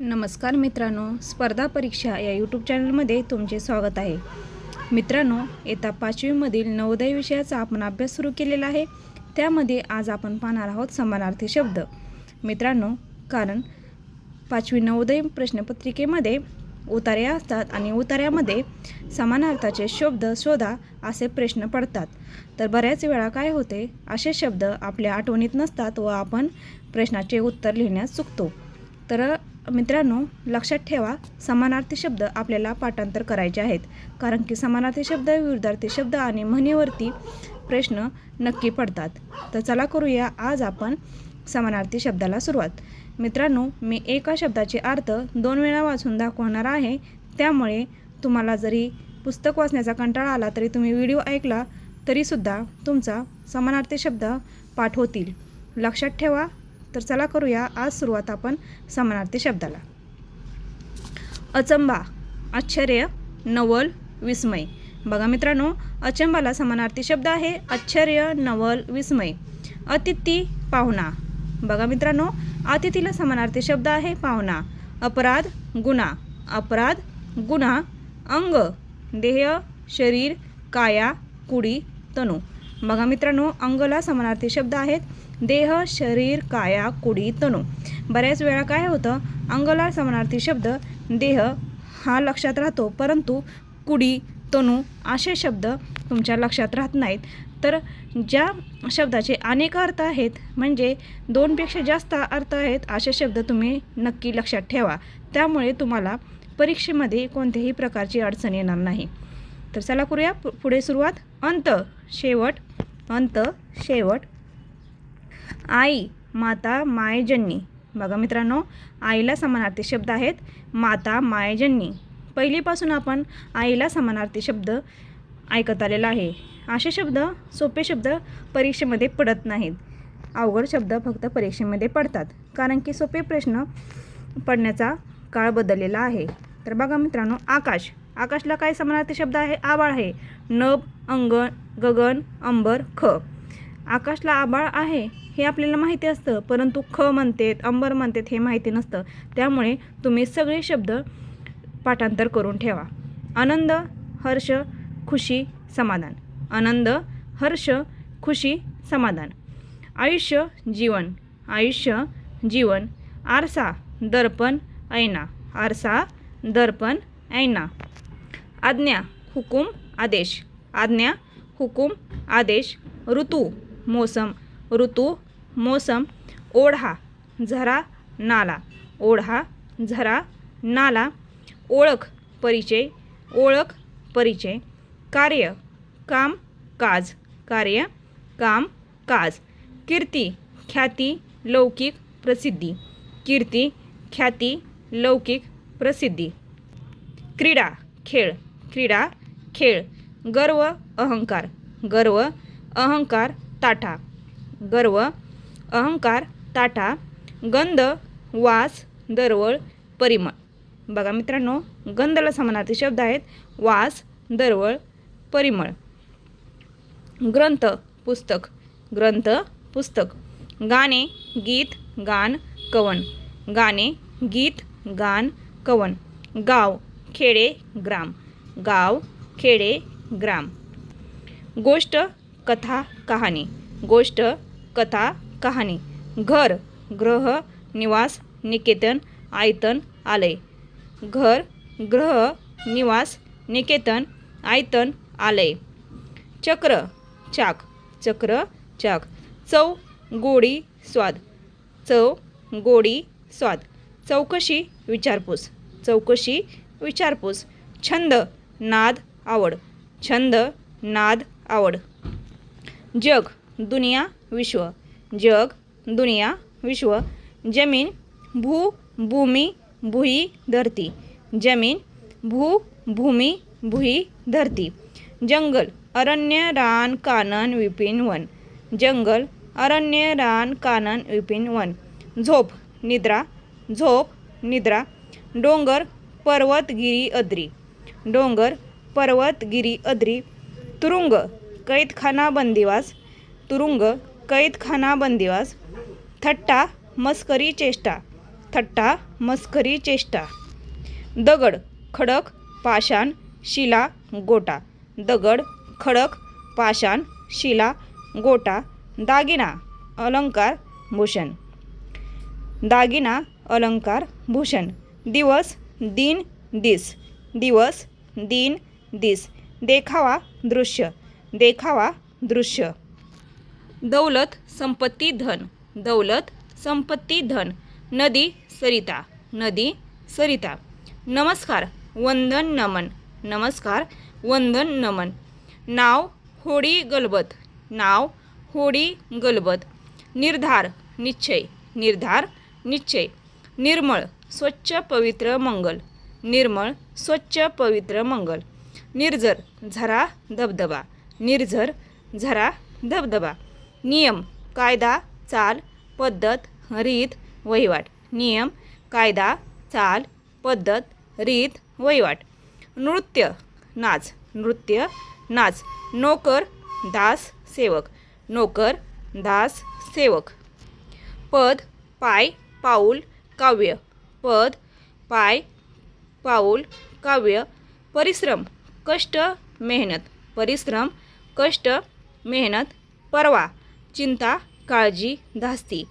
नमस्कार मित्रांनो स्पर्धा परीक्षा या यूट्यूब चॅनलमध्ये तुमचे स्वागत आहे. मित्रांनो येत्या पाचवीमधील नवोदय विषयाचा आपण अभ्यास सुरू केलेला आहे. त्यामध्ये आज आपण पाहणार आहोत समानार्थी शब्द. मित्रांनो कारण पाचवी नवोदय प्रश्नपत्रिकेमध्ये उतार्या असतात आणि उतार्यामध्ये समानार्थाचे शब्द शोधा असे प्रश्न पडतात. तर बऱ्याच वेळा काय होते असे शब्द आपल्या आठवणीत नसतात व आपण प्रश्नाचे उत्तर लिहिण्यास चुकतो. तर मित्रांनो लक्षात ठेवा समानार्थी शब्द आपल्याला पाठांतर करायचे आहेत. कारण की समानार्थी शब्द विरुद्धार्थी शब्द आणि म्हणीवरती प्रश्न नक्की पडतात. तर चला करूया आज आपण समानार्थी शब्दाला सुरुवात. मित्रांनो मी एका शब्दाचे अर्थ दोन वेळा वाचून दाखवणार आहे. त्यामुळे तुम्हाला जरी पुस्तक वाचण्याचा कंटाळा आला तरी तुम्ही व्हिडिओ ऐकला तरीसुद्धा तुमचा समानार्थी शब्द पाठ होतील. लक्षात ठेवा तर चला करूया आज सुरुवात आपण समानार्थी शब्दाला. अचंबा आश्चर्य नवल विस्मय. बघा मित्रांनो अचंबाला समानार्थी शब्द आहे आश्चर्य नवल विस्मय. अतिथी पाहुणा. बघा मित्रांनो अतिथीला समानार्थी शब्द आहे पाहुणा. अपराध गुन्हा. अपराध गुन्हा अंग. देह शरीर काया कुडी तणू बघा मित्रांनो अंगला समानार्थी शब्द आहेत देह शरीर काया कुडी तणू बऱ्याच वेळा काय होतं? अंगला समानार्थी शब्द देह हा लक्षात राहतो परंतु कुडी तणू असे शब्द तुमच्या लक्षात राहत नाहीत. तर ज्या शब्दाचे अनेक अर्थ आहेत म्हणजे दोनपेक्षा जास्त अर्थ आहेत असे शब्द तुम्ही नक्की लक्षात ठेवा. त्यामुळे तुम्हाला परीक्षेमध्ये कोणत्याही प्रकारची अडचण येणार नाही. तर चला करूया पु- पुढे सुरुवात. अंत शेवट. अंत शेवट. आई माता मायजन्नी बघा मित्रांनो आईला समानार्थी शब्द आहेत माता मायजन्नी पहिलीपासून आपण आईला समानार्थी शब्द ऐकत आलेला आहे. असे शब्द सोपे शब्द परीक्षेमध्ये पडत नाहीत. अवघड शब्द फक्त परीक्षेमध्ये पडतात. कारण की सोपे प्रश्न पडण्याचा काळ बदललेला आहे. तर बघा मित्रांनो आकाश. आकाशला काय समानार्थी शब्द आहे? आबाळ आहे. नभ अंगण गगन अंबर ख. आकाशला आबाळ आहे? हे आपल्याला माहिती असतं परंतु ख म्हणतात अंबर म्हणतात हे माहिती नसतं. त्यामुळे तुम्ही सगळे शब्द पाठांतर करून ठेवा. आनंद हर्ष खुशी समाधान. आनंद हर्ष खुशी समाधान. आयुष्य जीवन. आयुष्य जीवन. आरसा दर्पण ऐना. आरसा दर्पण ऐना. आज्ञा हुकुम आदेश. आज्ञा हुकुम आदेश. ऋतू मोसम. ऋतू मोसम ओढा झरा नाला. ओढा झरा नाला. ओळख परिचय. ओळख परिचय. कार्य काम काज. कार्य काम काज. कीर्ती ख्याती लौकिक प्रसिद्धी. कीर्ती ख्याती लौकिक प्रसिद्धी. क्रीडा खेळ. क्रीडा खेळ. गर्व अहंकार. गर्व अहंकार ताठा. गर्व अहंकार ताठा गंध वास दरवळ परिमळ. बघा मित्रांनो गंधला समानार्थी शब्द आहेत. वास दरवळ परिमळ. ग्रंथ पुस्तक. ग्रंथ पुस्तक. गाणे गीत गान कवन. गाणे गीत गान कवन. गाव खेडे ग्राम. गाव खेडे ग्राम. गोष्ट कथा कहाणी. गोष्ट कथा कहाणी. घर ग्रह निवास निकेतन आयतन आलय. घर ग्रह निवास निकेतन आयतन आलय. चक्र चाक. चक्र चाक. चव गोडी स्वाद. चव गोडी स्वाद. चौकशी विचारपूस. चौकशी विचारपूस. छंद नाद आवड. छंद नाद आवड. जग दुनिया विश्व. जग दुनिया विश्व जमीन भू भूमी भुई धरती. जमीन भू भूमी भुई धरती. जंगल अरण्य रान कानन विपिन वन. जंगल अरण्य रान कानन विपिन वन. झोप निद्रा. झोप निद्रा. डोंगर पर्वत गिरी अद्री. डोंगर पर्वत गिरी अद्री. तुरुंग कैदखाना बंदिवास. तुरुंग कैदखाना बंदिवास थट्टा मस्करी चेष्टा थट्टा मस्करी चेष्टा. दगड खडक पाषाण शिला गोटा. दगड खडक पाषाण शिला गोटा. दागिना अलंकार भूषण. दागिना अलंकार भूषण. दिवस दिन दिस. दिवस दिन दिस. देखावा दृश्य. देखावा दृश्य. दौलत संपत्ती धन. दौलत संपत्ती धन. नदी सरिता. नदी सरिता. नमस्कार वंदन नमन. नमस्कार वंदन नमन. नाव होडी गलबत. नाव होडी गलबत. निर्धार निश्चय. निर्धार निश्चय. निर्मळ स्वच्छ पवित्र मंगल. निर्मळ स्वच्छ पवित्र मंगल. निर्झर झरा धबधबा. निर्झर झरा धबधबा. नियम कायदा चाल पद्धत रीत वहिवाट. नियम कायदा चाल पद्धत रीत वहिवाट. नृत्य नाच. नृत्य नाच. नोकर दास सेवक. नोकर दास सेवक. पद पाय पाऊल काव्य. पद पाय पाऊल काव्य. परिश्रम कष्ट मेहनत. परिश्रम कष्ट मेहनत परवा. चिंता काळजी धास्ती.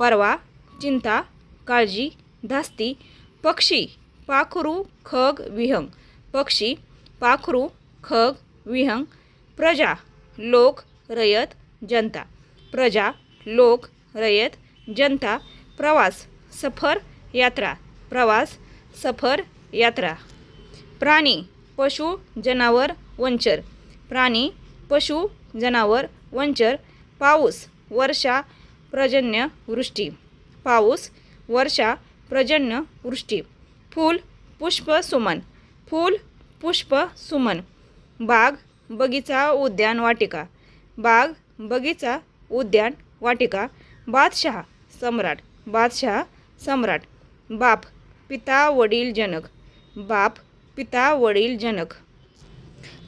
परवा चिंता काळजी धास्ती. पक्षी पाखरू खग विहंग. पक्षी पाखरू खग विहंग. प्रजा लोक रयत जनता. प्रजा लोक रयत जनता. प्रवास सफर यात्रा. प्रवास सफर यात्रा. प्राणी पशु जनावर वंचर. प्राणी पशु जनावर वंचर. पाऊस वर्षा पर्जन्य वृष्टी. पाऊस वर्षा पर्जन्य वृष्टी. फूल पुष्प सुमन. फूल पुष्प सुमन. बाग बगीचा उद्यान वाटिका. बाग बगीचा उद्यान वाटिका. बादशहा सम्राट. बादशहा सम्राट. बाप पिता वडील जनक. बाप पिता वडील जनक.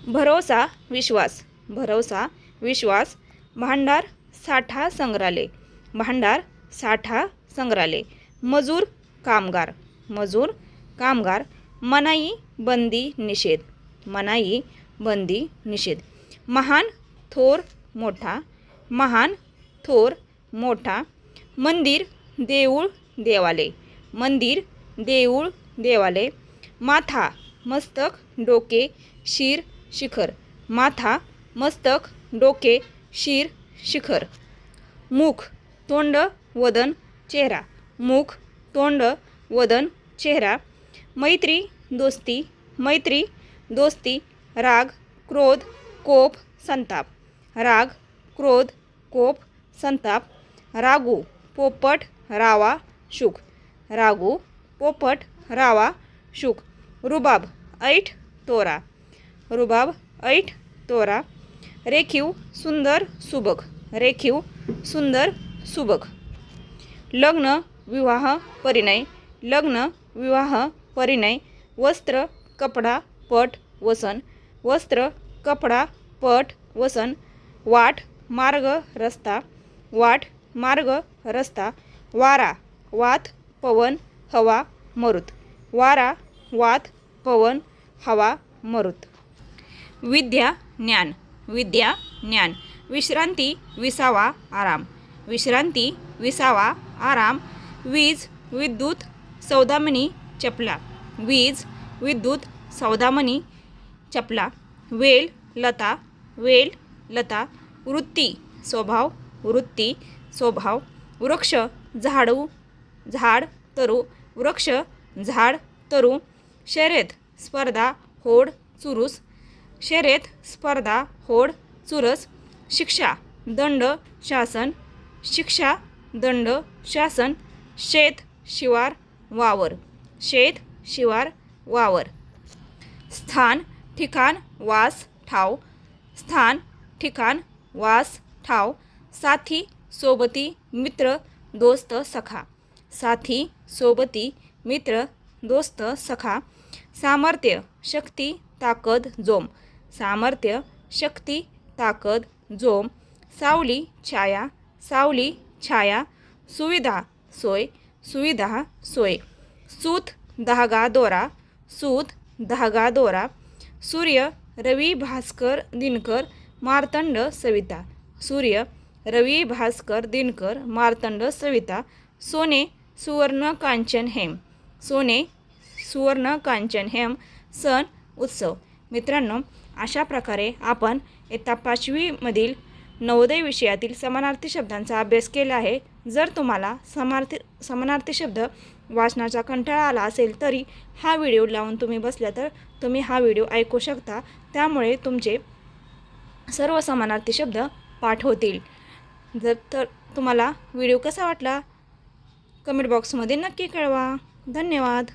भरोसा विश्वास. भरोसा विश्वास. भांडार साठा संग्रहालय. भांडार साठा संग्रहालय. मजूर कामगार. मजूर कामगार. मनाई बंदी निषेध. मनाई बंदी निषेध. महान थोर मोठा. महान थोर मोठा. मंदिर देऊळ देवालय. मंदिर देऊळ देवालय. माथा मस्तक डोके शिर शिखर. माथा मस्तक डोके शीर शिखर. मुख तोंड वदन चेहरा. मुख तोंड वदन चेहरा. मैत्री दोस्ती. मैत्री दोस्ती. राग क्रोध कोप संताप. राग क्रोध कोप संताप. रागू पोपट रावा शुक. रागू पोपट रावा शुक. रुबाब ऐट तोरा. रुबाब ऐट तोरा. रेखीव सुंदर सुबक. रेखीव सुंदर सुबक. लग्न विवाह परिणय. लग्न विवाह परिणय. वस्त्र कपडा पट वसन. वस्त्र कपडा पट वसन. वाट मार्ग रस्ता. वाट मार्ग रस्ता. वारा वात पवन हवा मरुत. वारा वात पवन हवा मरुत. विद्या ज्ञान. विद्या ज्ञान. विश्रांती विसावा आराम. विश्रांती विसावा आराम. वीज विद्युत सौदामणी चपला. वीज विद्युत सौदामणी चपला. वेल लता. वेल लता. वृत्ती स्वभाव. वृत्ती स्वभाव. वृक्ष झाडू. झाड तरू. वृक्ष झाड तरू. शर्यत स्पर्धा होड चुरूस. शर्यत स्पर्धा होड चुरस शिक्षा दंड शासन शिक्षा दंड शासन शेत शिवार वावर शेत शिवार वावर. स्थान ठिकाण वास ठाव. स्थान ठिकाण वास ठाव. साथी सोबती मित्र दोस्त सखा. साथी सोबती मित्र दोस्त सखा. सामर्थ्य शक्ती ताकद जोम. सामर्थ्य शक्ती ताकद जोम सावली छाया सावली छाया सुविधा सोय सुविधा सोय सूत धागा दोरा सूत धागा दोरा सूर्य रवी भास्कर दिनकर मार्तंड सविता सूर्य रवी भास्कर दिनकर मार्तंड सविता सोने सुवर्ण कांचन हेम सोने सुवर्ण कांचन हेम सण उत्सव मित्रांनो अशा प्रकारे आपण इयत्ता पाचवीमधील नवोदय विषयातील समानार्थी शब्दांचा अभ्यास केला आहे. जर तुम्हाला समार्थी समानार्थी शब्द वाचनाचा कंटाळा आला असेल तरी हा व्हिडिओ लावून तुम्ही बसल्या तर तुम्ही हा व्हिडिओ ऐकू शकता. त्यामुळे तुमचे सर्व समानार्थी शब्द पाठ होतील जर तर तुम्हाला व्हिडिओ कसा वाटला? कमेंट बॉक्समध्ये नक्की कळवा. धन्यवाद.